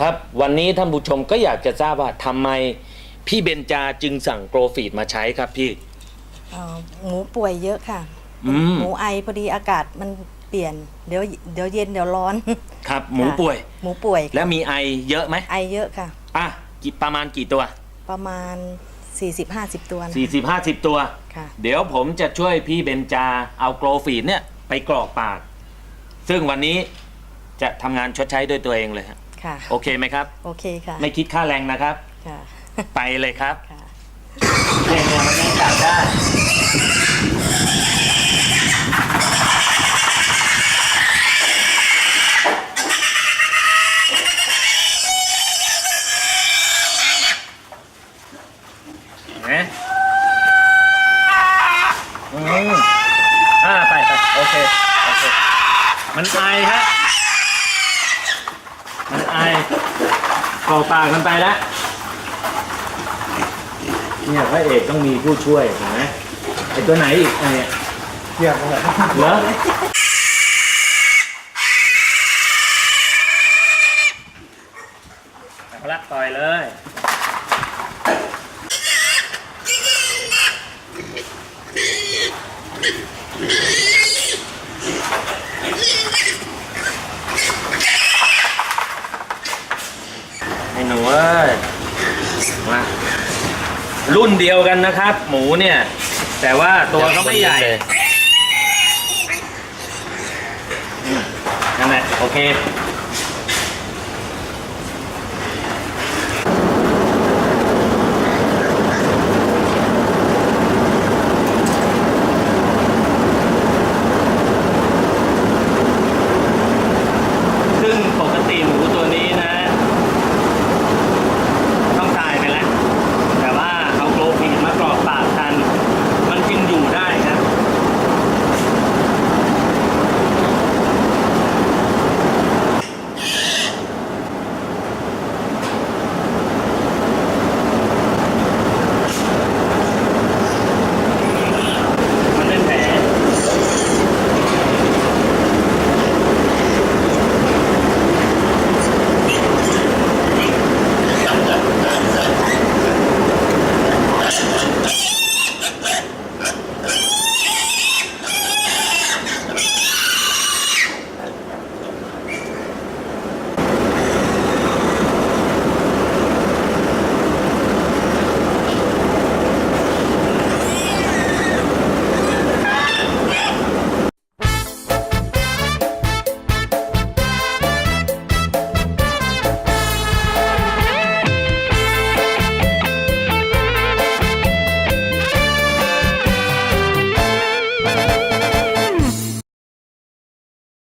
ครับวันนี้ท่านผู้ชมก็อยากจะทราบว่าทำไมพี่เบนจาจึงสั่งโกรฟีดมาใช้ครับพี่ เอ่อหมูป่วยเยอะค่ะ อืม หมูไอพอดีอากาศมันเปลี่ยน เดี๋ยวเดี๋ยวเย็นเดี๋ยวร้อน ครับหมูป่วยหมูป่วยแล้วมีไอเยอะไหมไอเยอะค่ะ อะกี่ประมาณกี่ตัว ประมาณ 40-50 ตัวนะ40 50 ตัว ค่ะ เดี๋ยวผมจะช่วยพี่เบนจาเอาโกรฟีดเนี่ยไปกรอกปาก ซึ่งวันนี้จะทำงานชดใช้ด้วยตัวเองเลยฮะ ค่ะ โอเคไหมครับ โอเคค่ะไม่คิดค่าแรงนะครับ ค่ะไปเลยครับค่ะเนี่ยเนี่ยมันยังจับได้เห็นไหมอืมอ่าไปไปโอเค โอเค มันไอฮะ มันไอก่อปากมันไปแล้วเนี่ยพระเอกต้องมีผู้ช่วยเห็นไหมไอตัวไหนอีกไอเนี่ยเทียบกันเลยเหรอเอาละปล่อยเลย ไอ้หนูเอ้ยมารุ่นเดียวกันนะครับ หมูเนี่ย แต่ว่าตัวเขาไม่ใหญ่อืมนั่นแหละโอเค